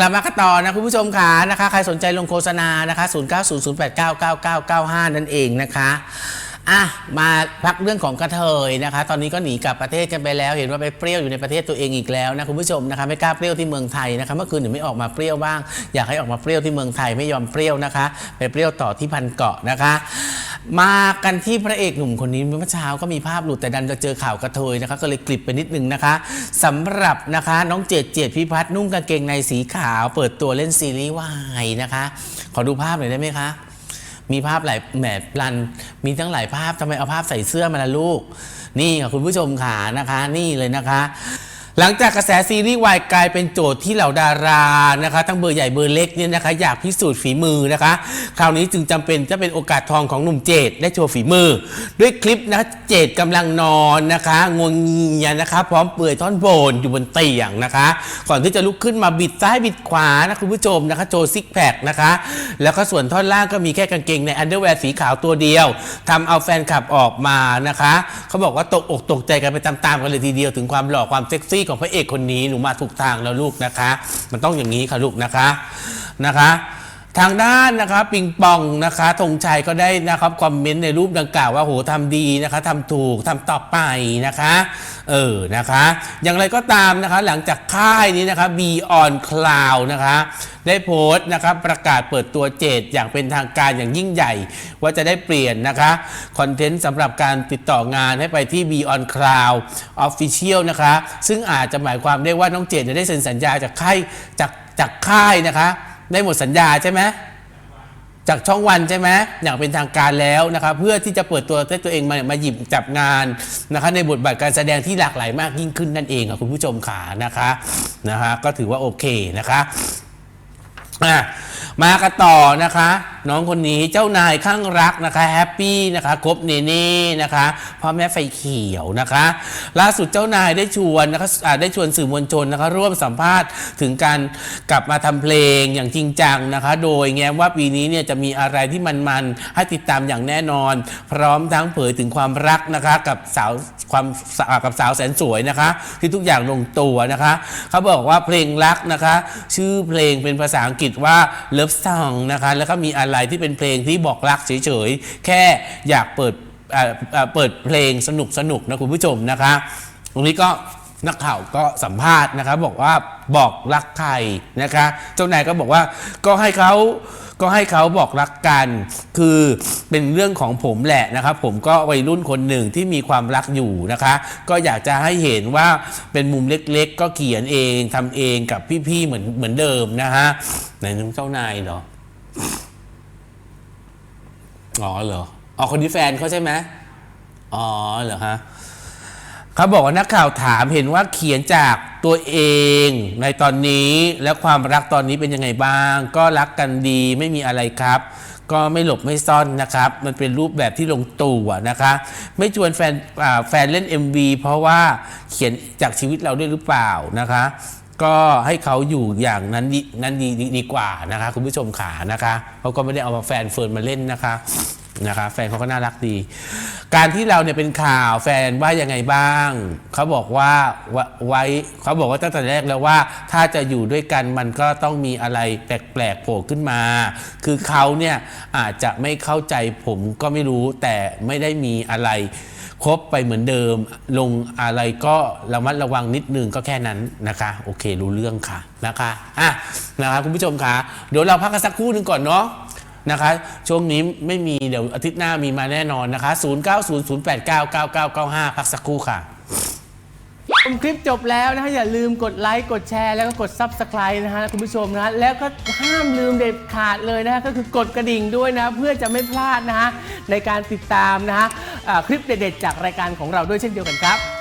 กลับมากันต่อนะคุณผู้ชมค่ะนะคะใครสนใจลงโฆษณานะคะ 0900899995 นั่นเองนะคะอะมาพักเรื่องของกระเทยนะคะ ตอนนี้ก็หนีกลับประเทศกันไปแล้ว เห็นว่าไปเปรี้ยวอยู่ในประเทศตัวเองอีกแล้วนะคุณผู้ชมนะคะไม่กล้าเปรี้ยวที่เมืองไทยนะคะเมื่อคืนหนูไม่ออกมาเปรี้ยวบ้าง อยากให้ออกมาเปรี้ยวที่เมืองไทยไม่ยอมเปรี้ยวนะคะ ไปเปรี้ยวต่อที่พันเกาะนะคะ มากันที่พระเอกหนุ่มคนนี้เมื่อเช้าก็มีภาพหลุดแต่ดันจะเจอข่าวกระเทยนะคะก็เลยกลิบไปนิดนึงนะคะสำหรับนะคะน้องเจดเจดพิพัฒน์นุ่งกางเกงในสีขาว เปิดตัวเล่นซีรีส์วายนะคะ ขอดูภาพหน่อยได้ไหมคะ มีภาพหลายแหมลัน มีทั้งหลายภาพทำไมเอาภาพใส่เสื้อมาละลูก นี่ค่ะคุณผู้ชมขานะคะ นี่เลยนะคะ หลังจากกระแสซีรีส์วายกลายเป็นโจทย์ที่เหล่าดารานะคะทั้งเบอร์ใหญ่เบอร์เล็กเนี่ยนะคะอยากพิสูจน์ฝีมือนะคะ คราวนี้จึงจำเป็นจะเป็นโอกาสทองของหนุ่มเจดได้โชว์ฝีมือ ด้วยคลิปนะเจดกำลังนอนนะคะงวงเงียนะคะ พร้อมเปลือยท่อนโบนอยู่บนเตียงนะคะ ก่อนที่จะลุกขึ้นมาบิดซ้ายบิดขวานะคุณผู้ชมนะคะโชว์ซิกแพคนะคะ แล้วก็ส่วนท่อนล่างก็มีแค่กางเกงในอันเดอร์แวร์สีขาวตัวเดียวทำเอาแฟนคลับออกมานะคะเขาบอกว่าตกอกตกใจกันไปตามๆกันเลยทีเดียวถึงความหล่อความเซ็กซี่ของพระเอกคนนี้หนูมาถูกทางแล้วลูกนะคะ มันต้องอย่างนี้ค่ะลูกนะคะนะคะ ทางด้านนะคะปิงปองนะคะธงชัยก็ได้นะครับคอมเมนต์ในรูปดังกล่าวว่าโหทำดีนะคะทำถูกทำต่อไปนะคะเออนะคะ อย่างไรก็ตามนะคะหลังจากค่ายนี้นะคะ b on Cloud นะคะ ได้โพสต์นะคะประกาศเปิดตัวเจดอย่างเป็นทางการอย่างยิ่งใหญ่ ว่าจะได้เปลี่ยนนะคะคอนเทนต์สำหรับการติดต่องานให้ไปที่ b on Cloud Official นะคะ ซึ่งอาจจะหมายความได้ว่าน้องเจดจะได้เซ็นสัญญาจากค่ายจากจากค่ายนะคะ ได้หมดสัญญาใช่ไหมจากช่องวันใช่ไหมอย่างเป็นทางการแล้วนะครับเพื่อที่จะเปิดตัวตัวเองมามาหยิบจับงานนะคะในบทบาทการแสดงที่หลากหลายมากยิ่งขึ้นนั่นเองค่ะคุณผู้ชมขานะคะนะคะก็ถือว่าโอเคนะคะอะมากันต่อนะคะ น้องคนนี้เจ้านายข้างรักนะคะแฮปปี้นะคะครบเนเน่นะคะพ่อแม่ไฟเขียวนะคะ ล่าสุดเจ้านายได้ชวนนะคะได้ชวนสื่อมวลชนนะคะ ร่วมสัมภาษณ์ถึงการกลับมาทำเพลงอย่างจริงจังนะคะ โดยแง้มว่าปีนี้เนี่ยจะมีอะไรที่มันๆให้ติดตามอย่างแน่นอน พร้อมทั้งเผยถึงความรักนะคะกับสาวความกับสาวแสนสวยนะคะ ที่ทุกอย่างลงตัวนะคะ เขาบอกว่าเพลงรักนะคะ ชื่อเพลงเป็นภาษาอังกฤษว่า Love Song นะคะ แล้วก็มีอะไรที่เป็นเพลงที่บอกรักเฉยๆ แค่อยากเปิดเปิดเพลงสนุกสนุกๆนะคุณผู้ชมนะคะ ตรงนี้ก็นักข่าวก็สัมภาษณ์นะคะบอกว่าบอกรักใครนะคะ เจ้านายก็บอกว่าก็ให้เขาก็ให้เขาบอกรักกัน คือเป็นเรื่องของผมแหละนะครับ ผมก็วัยรุ่นคนหนึ่งที่มีความรักอยู่นะคะ ก็อยากจะให้เห็นว่าเป็นมุมเล็กๆ ก็เขียนเองทำเองกับพี่ๆเหมือนเหมือนเดิมนะฮะไหนนึงเจ้านายเหรอ อ๋อเหรออ๋อคนนี้แฟนเขาใช่ไหมอ๋อเหรอฮะเขาบอกว่านักข่าวถามเห็นว่าเขียนจากตัวเองในตอนนี้และความรักตอนนี้เป็นยังไงบ้าง ก็รักกันดีไม่มีอะไรครับ ก็ไม่หลบไม่ซ่อนนะครับ มันเป็นรูปแบบที่ลงตัวนะคะ ไม่ชวนแฟนแฟนเล่น MV เพราะว่าเขียนจากชีวิตเราด้วยหรือเปล่านะคะ ก็ให้เขาอยู่อย่างนั้นดีนั้นดีดีดีกว่านะคะ คุณผู้ชมขานะคะเขาก็ไม่ได้เอามาแฟนเฟิร์นมาเล่นนะคะนะคะ แฟนเขาก็น่ารักดี การที่เราเนี่ยเป็นข่าวแฟนว่ายังไงบ้างเขาบอกว่าว่าไว้เขาบอกว่าตั้งแต่แรกแล้วว่า ถ้าจะอยู่ด้วยกันมันก็ต้องมีอะไรแปลกๆโผล่ขึ้นมา คือเขาเนี่ยอาจจะไม่เข้าใจผมก็ไม่รู้แต่ไม่ได้มีอะไร ครบไปเหมือนเดิม ลงอะไรก็ระมัดระวังนิดนึงก็แค่นั้นนะคะ โอเครู้เรื่องค่ะนะคะอะนะคะคุณผู้ชมคะเดี๋ยวเราพักกันสักครู่หนึ่งก่อนเนาะนะคะช่วงนี้ไม่มีเดี๋ยวอาทิตย์หน้ามีมาแน่นอนนะคะ 0900899995 พักสักครู่ค่ะชมคลิปจบแล้วนะฮะอย่าลืมกดไลค์กดแชร์แล้วก็กด Subscribe นะฮะคุณผู้ชมนะะแล้วก็ห้ามลืมเด็ดขาดเลยนะฮะก็คือกดกระดิ่งด้วยนะ เพื่อจะไม่พลาดนะฮะในการติดตามนะฮะ คลิปเด็ดๆจากรายการของเราด้วยเช่นเดียวกันครับ